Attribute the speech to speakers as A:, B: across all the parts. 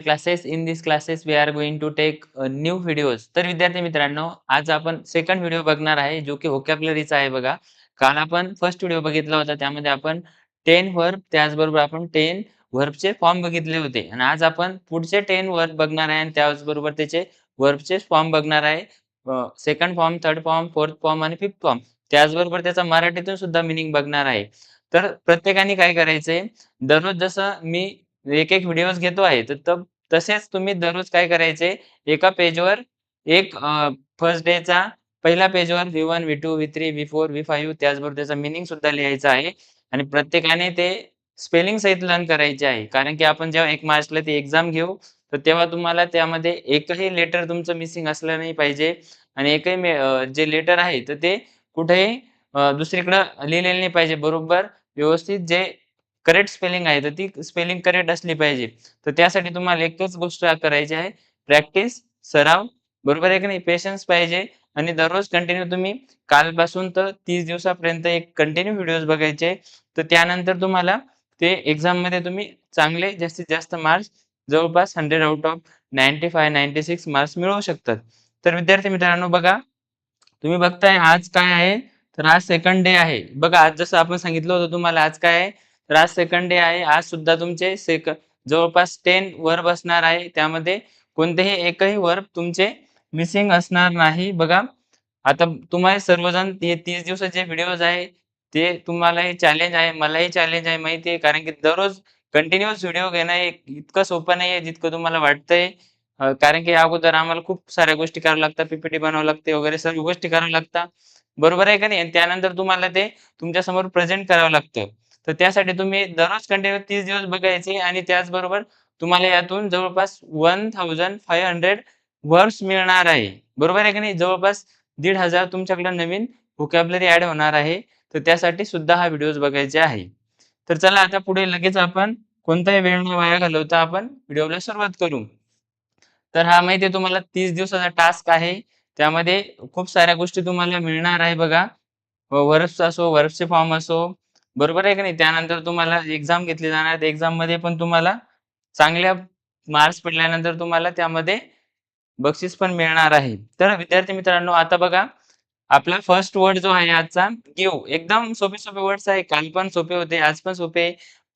A: Classes in this classes we are going to take new videos तर विद्यार्थी मित्रांनो आज आपण सेकंड व्हिडिओ बघणार आहे जो की व्होकॅब्युलरीचा आहे बघा. काल आपण फर्स्ट व्हिडिओ बघितला होता त्यामध्ये आपण टेन वर्ब त्याचबरोबर आपण टेन वर्बचे फॉर्म बघितले होते आणि आज आपण पुढचे टेन वर्ब बघणार आहे आणि त्याचबरोबर त्याचे वर्बचे फॉर्म बघणार आहे. Second form, third form, fourth form आणि फिफ्थ फॉर्म. त्याचबरोबर त्याचा मराठीतून सुद्धा मिनिंग बघणार आहे. तर प्रत्येकाने काय करायचंय दररोज जसं मी एक एक व्हिडिओज घेतो आहे तर तसेच तुम्ही दररोज काय करायचे? एका पेजवर एक फर्स्ट डेचा पहिल्या पेजवर V one V two V three V four V five त्याचबरोबर त्याचा मिनिंग सुद्धा लिहायचा आहे. आणि प्रत्येकाने ते स्पेलिंग सहित लर्न करायचे आहे. कारण की आपण जेव्हा एक मार्चला ती एक्झाम घेऊ तर तेव्हा तुम्हाला त्यामध्ये एकही लेटर तुमचं मिसिंग असलं नाही पाहिजे. आणि एकही जे लेटर आहे तर ते कुठेही दुसरीकडं लिहिलेलं नाही पाहिजे. बरोबर? व्यवस्थित जे करेक्ट स्पेलिंग आहे तर ती स्पेलिंग करेक्ट असली पाहिजे. तर त्यासाठी तुम्हाला एकच गोष्ट करायची आहे. प्रॅक्टिस सराव बरोबर आहे की नाही? पेशन्स पाहिजे. आणि दररोज कंटिन्यू तुम्ही कालपासून तर तीस दिवसापर्यंत एक कंटिन्यू व्हिडिओज बघायचे. तर त्यानंतर तुम्हाला ते एक्झाममध्ये तुम्ही चांगले जास्तीत जास्त मार्क्स जवळपास hundred out of ninety five ninety six marks मिळवू शकतात. तर विद्यार्थी मित्रांनो बघा तुम्ही बघताय आज काय आहे? तर आज सेकंड डे आहे. बघा आज जसं आपण सांगितलं होतं तुम्हाला आज काय आहे? तर आज सेकंड डे आहे. आज सुद्धा तुमचे सेक जवळपास टेन वर्ब असणार आहे. त्यामध्ये कोणतेही एकही वर्ब तुमचे मिसिंग असणार नाही. बघा आता तुम्हाला सर्वजण हे तीस दिवसाचे व्हिडिओज आहे. ते तुम्हाला हे चॅलेंज आहे. मलाही चॅलेंज आहे. माहिती आहे. कारण की दररोज कंटिन्युअस व्हिडिओ घेणं हे इतकं सोपं नाही आहे जितकं तुम्हाला वाटतंय. कारण की अगोदर आम्हाला खूप साऱ्या गोष्टी कराव्या लागतात. पीपीटी बनावं लागते. वगैरे सर्व गोष्टी कराव्या लागतात. बरोबर आहे का नाही? त्यानंतर तुम्हाला ते तुमच्यासमोर प्रेझेंट करावं लागतं. तर त्यासाठी तुम्ही दररोज कंटिन्यू तीस दिवस बघायचे आणि त्याचबरोबर तुम्हाला यातून जवळपास one thousand five hundred words मिळणार आहे. बरोबर आहे का नाही? जवळपास दीड हजार तुमच्याकडे नवीन व्होकॅबलरी ऍड होणार आहे. तर त्यासाठी सुद्धा हा व्हिडिओ बघायचे आहे. तर चला आता पुढे लगेच आपण कोणताही वेळ न वाया घालवता आपण व्हिडिओला सुरुवात करू. तर हा माहिती आहे तुम्हाला तीस दिवसाचा टास्क आहे. त्यामध्ये खूप साऱ्या गोष्टी तुम्हाला मिळणार आहे बघा. वर्ब्स असो वर्ब्सचे फॉर्म असो बरोबर आहे का नाही? त्यानंतर तुम्हाला एक्झाम घेतली जाणार. एक्झाममध्ये पण तुम्हाला चांगल्या मार्क्स पडल्यानंतर तुम्हाला त्यामध्ये बक्षीस पण मिळणार आहे. तर विद्यार्थी मित्रांनो आता बघा आपला फर्स्ट वर्ड जो आहे आजचा गिव एकदम सोपे सोपे वर्ड्स आहे. काल पण सोपे होते आज पण सोपे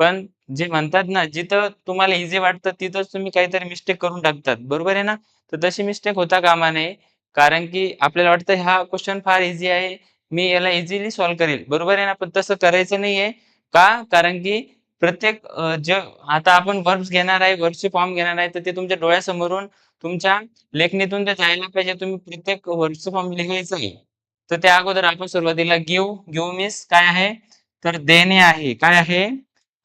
A: पण जे म्हणतात ना जिथं तुम्हाला इझी वाटतं तिथंच तुम्ही काहीतरी मिस्टेक करून टाकतात. बरोबर आहे ना? तर तशी मिस्टेक होता कामा नये. कारण की आपल्याला वाटतं हा क्वेश्चन फार इझी आहे. मी याला इझिली सॉल्व्ह करेल. बरोबर आहे ना? पण तसं करायचं नाहीये. का? कारण की प्रत्येक जे आता आपण वर्ब्स घेणार आहे वर्बचे फॉर्म घेणार आहे तर ते तुमच्या डोळ्यासमोरून तुमच्या लेखणीतून ते जायला पाहिजे. तुम्ही प्रत्येक वर्बचं फॉर्म लिहायचं आहे. तर त्या अगोदर आपण सुरुवातीला गिव गिव मीन्स काय आहे? तर देणे आहे. काय आहे?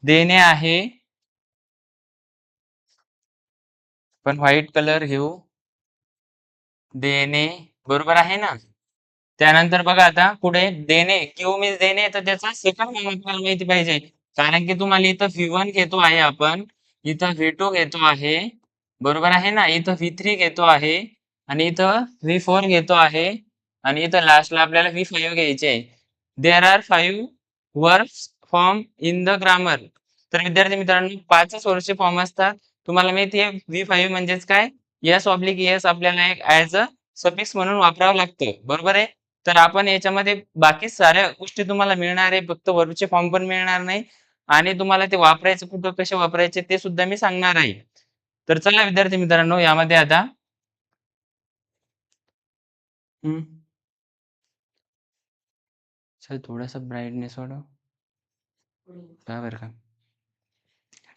A: देणे आहे. पण व्हाईट कलर घेऊ. देणे. बरोबर आहे ना? त्यानंतर बघा आता पुढे देणे क्यू मीन्स देणे तर त्याचा सेकंड आपल्याला माहिती पाहिजे. कारण की तुम्हाला इथं व्ही वन घेतो आहे आपण इथं व्ही टू घेतो आहे बरोबर आहे ना? इथं व्ही थ्री घेतो आहे आणि इथं व्ही फोर घेतो आहे आणि इथं लास्टला आपल्याला व्ही फाईव्ह घ्यायचे आहे. There are five verbs form in the grammar तर विद्यार्थी मित्रांनो पाचच वर्षचे फॉर्म असतात. तुम्हाला माहिती आहे व्ही फाईव्ह म्हणजेच काय? यस ऑब्लिक यस आपल्याला एक ऍज अ सफिक्स म्हणून वापरावं लागतं. बरोबर आहे? तर आपण याच्यामध्ये बाकी साऱ्या गोष्टी तुम्हाला मिळणार आहे. फक्त वर्बचे फॉर्म पण मिळणार नाही. आणि तुम्हाला ते वापरायचं कुठं कसे वापरायचे ते सुद्धा मी सांगणार आहे. तर चला विद्यार्थी मित्रांनो यामध्ये आता. चल थोडासा ब्राईटनेस वाढव. का बरं का.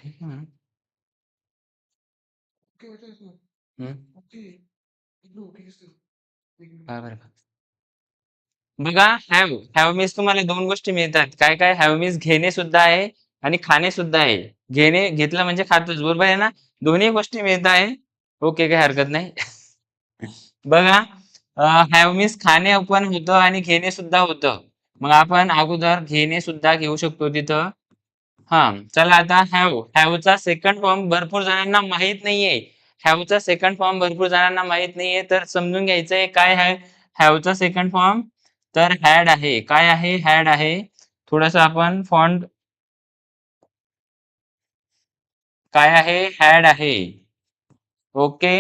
A: ठीक आहे हम्म. का बरं का. बघा हॅव हॅव मीन्स तुम्हाला दोन गोष्टी मिळतात. काय काय? हॅव मीन्स घेणे सुद्धा आहे आणि खाणे सुद्धा आहे. घेणे घेतलं म्हणजे खातोच. बरोबर आहे ना? दोन्ही गोष्टी मिळत आहे. ओके काही हरकत नाही. बघा हॅव मीन्स खाणे पण होतं आणि घेणे सुद्धा होतं. मग आपण अगोदर घेणे सुद्धा घेऊ शकतो तिथं. हा चला आता हॅव हॅवचा सेकंड फॉर्म भरपूर जणांना माहीत नाहीये. हॅवचा सेकंड फॉर्म भरपूर जणांना माहीत नाहीये. तर समजून घ्यायचंय काय आहे? हॅवचा सेकंड फॉर्म तर हॅड आहे. काय आहे? हॅड आहे. थोडस आपण फॉन्ट काय आहे? हॅड आहे. ओके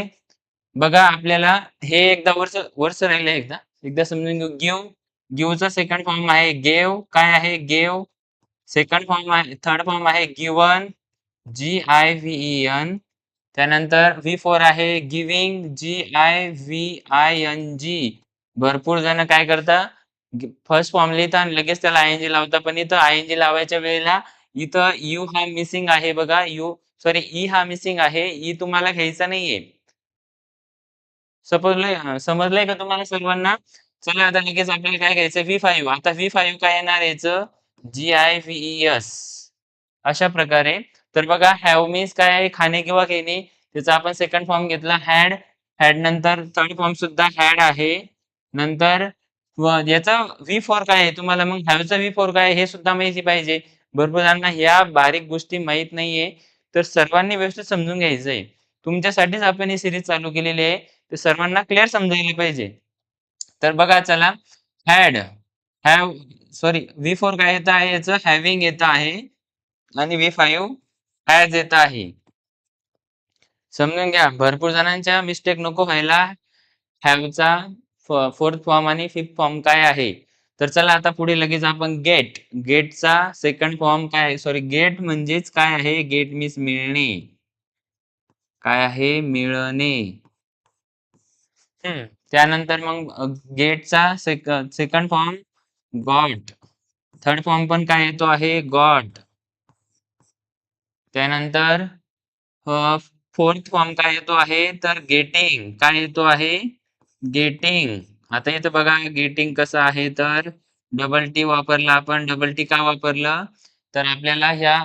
A: बघा आपल्याला हे एकदा वर्ष वर्ष राहिले एकदा. एकदा समजून घेऊ. गिव गिवचा सेकंड फॉर्म आहे. गेव काय आहे? गेव सेकंड फॉर्म आहे थर्ड फॉर्म आहे. Given G I V E त्यानंतर व्ही फोर आहे. Giving G I V I N G भरपूर जण काय करता? फर्स्ट फॉर्म लिहिता आणि लगेच त्याला आय लावता. पण इथं आय लावायच्या वेळेला इथं यू हा मिसिंग आहे बघा. यू सॉरी ई हा मिसिंग आहे. ई तुम्हाला घ्यायचा नाहीये. सपोजलंय समजलंय का तुम्हाला सर्वांना? चला आता लगेच आपल्याला काय घ्यायचं? व्ही फाईव्ह आता व्ही फाईव्ह काय येणार याचं? जी आय व्ही एस अशा प्रकारे. तर बघा हॅव मीन्स काय आहे? खाणे किंवा घेणे. त्याचा आपण सेकंड फॉर्म घेतला. हॅड हॅड नंतर थर्ड फॉर्म सुद्धा हॅड आहे. नंतर याचा व्ही फोर काय आहे? तुम्हाला मग हॅवचा व्ही फोर काय हे सुद्धा माहिती पाहिजे. भरपूर जणांना ह्या बारीक गोष्टी माहीत नाहीये. तर सर्वांनी व्यवस्थित समजून घ्यायचं आहे. तुमच्यासाठीच आपण ही सिरीज चालू केलेली आहे. ते सर्वांना क्लिअर समजायला पाहिजे. तर बघा चला. Had have sorry V four काय येत आहे? याचं हॅव्हिंग येत आहे. आणि व्ही फाईव्ह हॅज येत आहे. समजून घ्या. भरपूर जणांच्या मिस्टेक नको व्हायला. हॅवचा फोर्थ फॉर्म आणि फिफ्थ फॉर्म काय आहे? तर चला आता पुढे लगेच आपण गेट गेटचा सेकंड फॉर्म काय सॉरी गेट म्हणजेच काय आहे? गेट मीन्स मिळणे. काय आहे? मिळणे. त्यानंतर मग गेटचा sec second form got third form पण काय येतो आहे गॉड त्यानंतर फोर्थ फॉर्म काय येतो आहे तर गेटिंग काय येतो आहे गेटिंग. आता इथं बघा गेटिंग कसं आहे तर डबल टी वापरला आपण. डबल टी का वापरलं? तर आपल्याला ह्या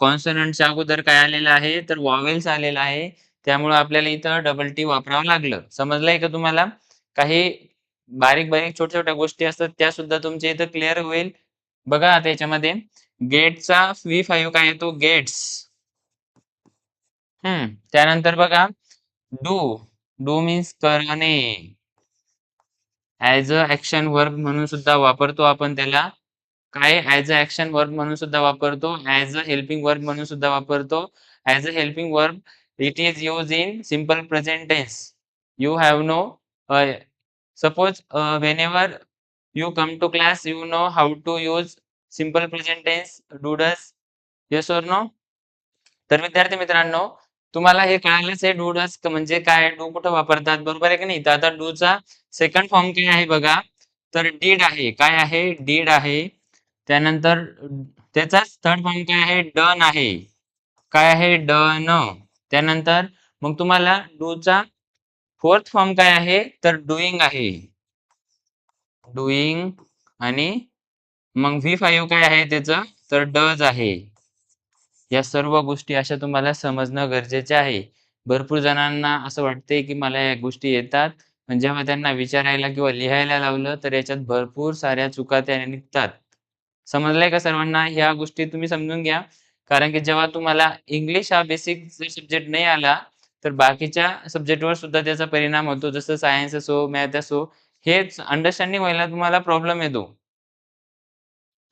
A: कॉन्सनंटच्या अगोदर काय आलेलं आहे? तर वॉवेल्स आलेला आहे. त्यामुळे आपल्याला इथं डबल टी वापरावं लागलं. समजलंय का तुम्हाला? काही बारीक बारीक छोट्या छोट्या गोष्टी असतात त्या सुद्धा तुमच्या इथं क्लिअर होईल. बघा आता याच्यामध्ये. गेटचा व्ही फाईव्ह काय येतो? Gates hmm. त्यानंतर बघा. डू डू मीन्स करणे. ऍज अ ऍक्शन वर्क म्हणून सुद्धा वापरतो आपण त्याला. काय ऍज अ ऍक्शन वर्क म्हणून सुद्धा वापरतो? ऍज अ हेल्पिंग वर्क म्हणून सुद्धा वापरतो. As a helping verb it is use in simple present tense you have know suppose whenever you come to class you know how to use simple present tense does yes or no तर विद्यार्थी मित्रांनो तुम्हाला हे कळालंच आहे do does म्हणजे काय? Do कुठं वापरतात? बरोबर आहे की नाही? तर आता डूचा सेकंड फॉर्म काय आहे बघा? तर डीड आहे. काय आहे? डीड आहे. त्यानंतर त्याचाच थर्ड फॉर्म काय आहे? डन आहे. काय आहे? डन त्यानंतर मग तुम्हाला डूचा फोर्थ फॉर्म काय आहे? तर डुईंग आहे. डुईंग आणि मग व्ही फाईव्ह काय आहे त्याचं? तर डज आहे. या सर्व गोष्टी अशा तुम्हाला समजणं गरजेचे आहे. भरपूर जणांना असं वाटते की मला या गोष्टी येतात. पण जेव्हा त्यांना विचारायला किंवा लिहायला लावलं तर याच्यात भरपूर साऱ्या चुका त्या निघतात. समजलंय का सर्वांना? ह्या गोष्टी तुम्ही समजून घ्या. कारण की जेव्हा तुम्हाला इंग्लिश हा बेसिक सब्जेक्ट नाही आला तर बाकीच्या सब्जेक्टवर सुद्धा त्याचा परिणाम होतो. जसं सायन्स असो मॅथ असो हेच अंडरस्टँडिंग व्हायला तुम्हाला प्रॉब्लेम येतो.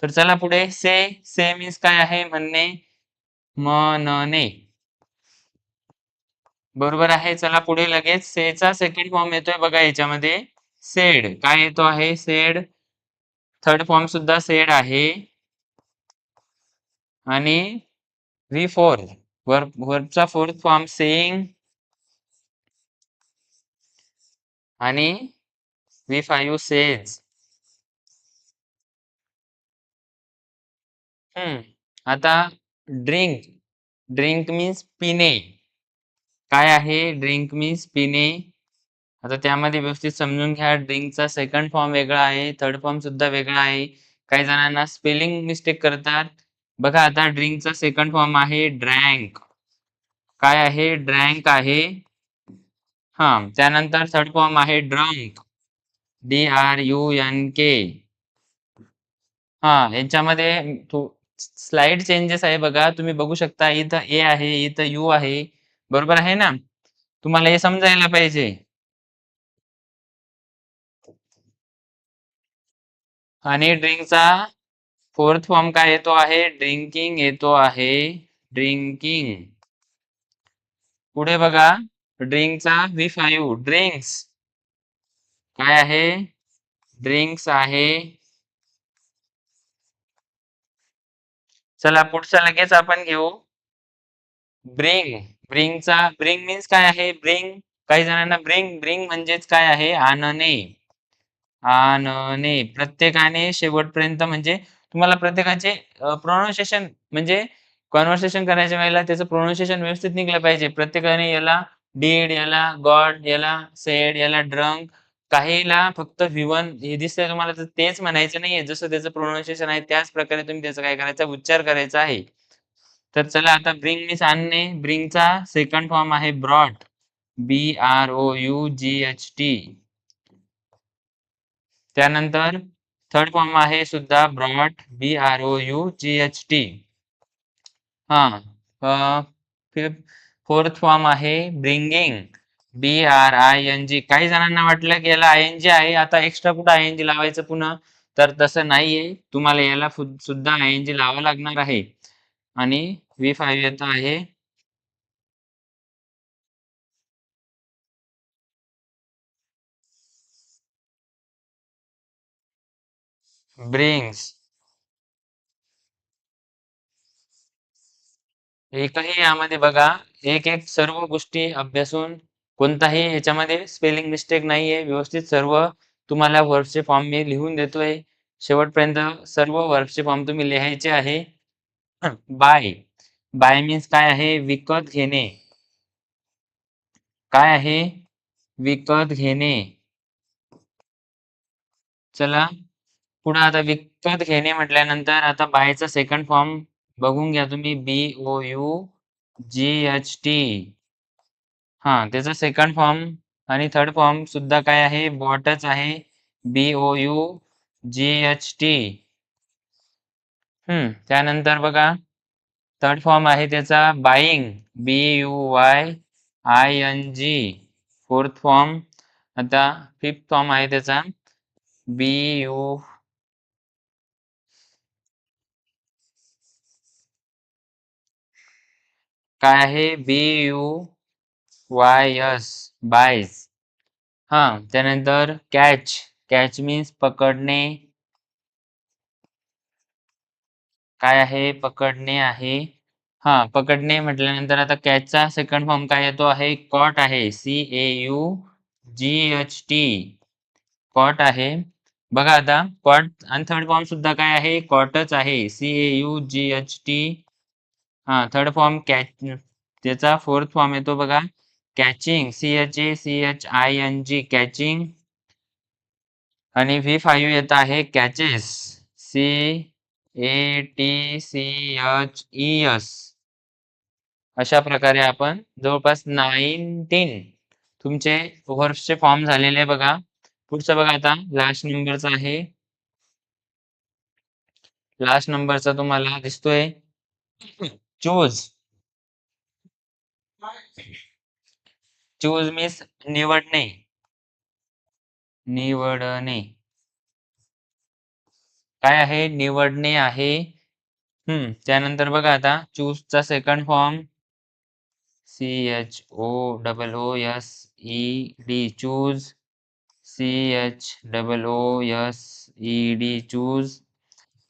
A: तर चला पुढे. से से मीन्स काय आहे? म्हणणे. मनने बरोबर आहे चला पुढे लगेच. सेचा सेकंड फॉर्म येतोय बघा याच्यामध्ये. सेड काय येतो आहे? सेड थर्ड फॉर्म सुद्धा सेड आहे. आणि व्ही फोर वर्ब वर्बचा फोर्थ फॉर्म सेईंग आणि व्ही फायू सेज हम्म. आता ड्रिंक ड्रिंक मीन्स पिणे. काय आहे ड्रिंक मीन्स पिणे? आता त्यामध्ये व्यवस्थित समजून घ्या. ड्रिंकचा सेकंड फॉर्म वेगळा आहे थर्ड फॉर्म सुद्धा वेगळा आहे. काही जणांना स्पेलिंग मिस्टेक करतात. बघा आता ड्रिंकचा सेकंड फॉर्म आहे ड्रँक. काय आहे ड्रँक आहे? हा त्यानंतर थर्ड फॉर्म आहे drunk. D R U N K हा यांच्यामध्ये स्लाइड चेंजेस आहे बघा. तुम्ही बघू शकता इथं ए आहे इथं यू आहे. बरोबर आहे ना? तुम्हाला हे समजायला पाहिजे. आणि ड्रिंकचा फोर्थ फॉर्म काय येतो आहे? ड्रिंकिंग येतो आहे. ड्रिंकिंग. पुढे बघा. ड्रिंकचा व्ही फाईव्ह ड्रिंक्स. काय आहे? ड्रिंक्स आहे. चला पुढचा लगेच आपण घेऊ. ब्रिंग ब्रिंगचा ब्रिंग मीन्स काय आहे? ब्रिंग काही जणांना ब्रिंग ब्रिंग म्हणजेच काय आहे? आणणे. आणणे. प्रत्येकाने शेवटपर्यंत म्हणजे तुम्हाला प्रत्येकाचे प्रोनाउन्सिएशन म्हणजे कॉन्व्हर्सेशन करायच्या वेळेला त्याचं प्रोनाउन्सिएशन व्यवस्थित निघलं पाहिजे. प्रत्येकाने याला डीड याला गॉड याला सेड याला ड्रंक काहीला फक्त विवन हे दिसतंय तुम्हाला तर तेच म्हणायचं नाहीये. जसं त्याचं प्रोनाऊन्सिएशन आहे त्याच प्रकारे तुम्ही त्याचा काय करायचा उच्चार करायचा आहे. तर चला आता ब्रिंग मीन्स आणणे ब्रिंगचा सेकंड फॉर्म आहे brought B R O U G H T त्यानंतर थर्ड फॉर्म आहे सुद्धा brought B R O U G H T हा फोर्थ फॉर्म आहे bringing B R I N G. काही जणांना वाटलं की याला आय एन जी आहे. आता एक्स्ट्रा कुठं आय एन जी लावायचं पुन्हा? तर तसं नाहीये. तुम्हाला याला सुद्धा आय एन जी लावावं लागणार आहे. आणि व्ही फाईव्ह येत आहे. ब्रिंग्स. एकही यामध्ये बघा. एक एक सर्व गोष्टी अभ्यासून कोणताही याच्यामध्ये स्पेलिंग मिस्टेक नाहीये. व्यवस्थित सर्व तुम्हाला वर्कचे फॉर्म मी लिहून देतोय. शेवटपर्यंत सर्व वर्कचे फॉर्म तुम्ही लिहायचे आहे. बाय. बाय मीन्स काय आहे? विकत घेणे. काय आहे? विकत घेणे. चला. पुढे आता विकत घेणे म्हटल्यानंतर आता बायचा सेकंड फॉर्म बघून घ्या तुम्ही. B O U G H T हा त्याचा सेकंड फॉर्म आणि थर्ड फॉर्म सुद्धा काय आहे? बॉटच आहे. B O U G H T hmm त्यानंतर बघा. थर्ड फॉर्म आहे त्याचा buying B U Y I N G fourth form आता फिफ्थ फॉर्म आहे त्याचा. बी यू काय आहे? B U Y S buys हा त्यानंतर कॅच. कॅच मीन्स पकडणे. काय आहे? पकडणे आहे. हा पकडणे म्हटल्यानंतर आता कॅचचा सेकंड फॉर्म काय येतो आहे कॉट आहे. C A U G H T caught आहे. बघा आता कॉट आणि थर्ड फॉर्म सुद्धा काय आहे? कॉटच आहे. C A U G H T हा थर्ड फॉर्म कॅच त्याचा फोर्थ फॉर्म येतो बघा. Catching C H A C H I N G catching. आणि व्ही फाईव्ह येत आहे catches. C A T C H E S. अशा प्रकारे आपण जवळपास नाईनटीन तुमचे वर्षचे फॉर्म झालेले बघा. पुढचं बघा आता लास्ट नंबरचा आहे. लास्ट नंबरचा तुम्हाला दिसतोय. चूज चूज मीन्स निवडणे. निवडणे. काय आहे? निवडणे आहे. हम्म त्यानंतर बघा आता चूजचा second form C H O double O S E D choose C H double O S E D choose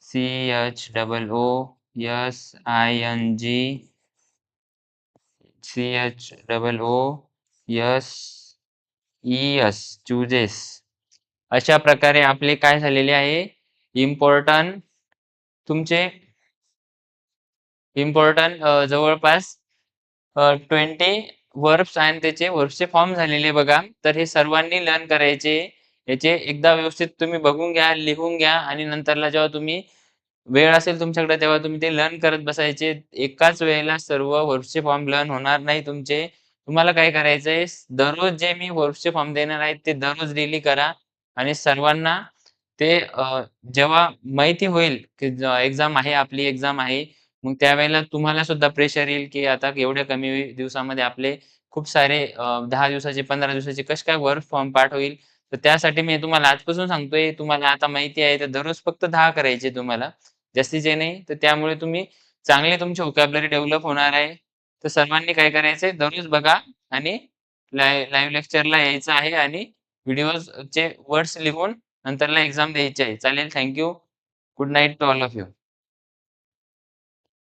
A: C H double O S I N G C H double O S E chooses. Chooses अशा प्रकारे आपले काय झालेले आहे? Important तुमचे? Important जवळपास twenty verbs आणि त्याचे वर्ब्सचे फॉर्म झालेले बघा. तर हे सर्वांनी लर्न करायचे. याचे एकदा व्यवस्थित तुम्ही बघून घ्या लिहून घ्या आणि नंतरला जेव्हा तुम्ही वेळ असेल तुमच्याकडे तेव्हा तुम्ही ते लर्न करत बसायचे. एकाच वेळेला सर्व वर्बचे फॉर्म लर्न होणार नाही तुमचे. तुम्हाला काय करायचंय दररोज जे मी वर्कचे फॉर्म देणार आहेत ते दररोज डेली करा आणि सर्वांना ते जेव्हा माहिती होईल की एक्झाम आहे आपली एक्झाम आहे मग त्यावेळेला तुम्हाला सुद्धा प्रेशर येईल की आता एवढ्या कमी दिवसामध्ये आपले खूप सारे दहा दिवसाचे पंधरा दिवसाचे कसे काय वर्क फॉर्म पाठ होईल तर त्यासाठी मी तुम्हाला आजपासून सांगतोय तुम्हाला आता माहिती आहे तर दररोज फक्त दहा करायचे तुम्हाला. जास्तीचे नाही तर त्यामुळे तुम्ही चांगले तुमची वोकॅबलरी डेव्हलप होणार आहे. तर सर्वांनी काय करायचंय दररोज बघा आणि लाईव्ह लेक्चरला यायचं आहे आणि व्हिडिओजचे वर्ड्स लिहून नंतरला एक्झाम द्यायची आहे. चालेल. Thank you. Good night to all of you.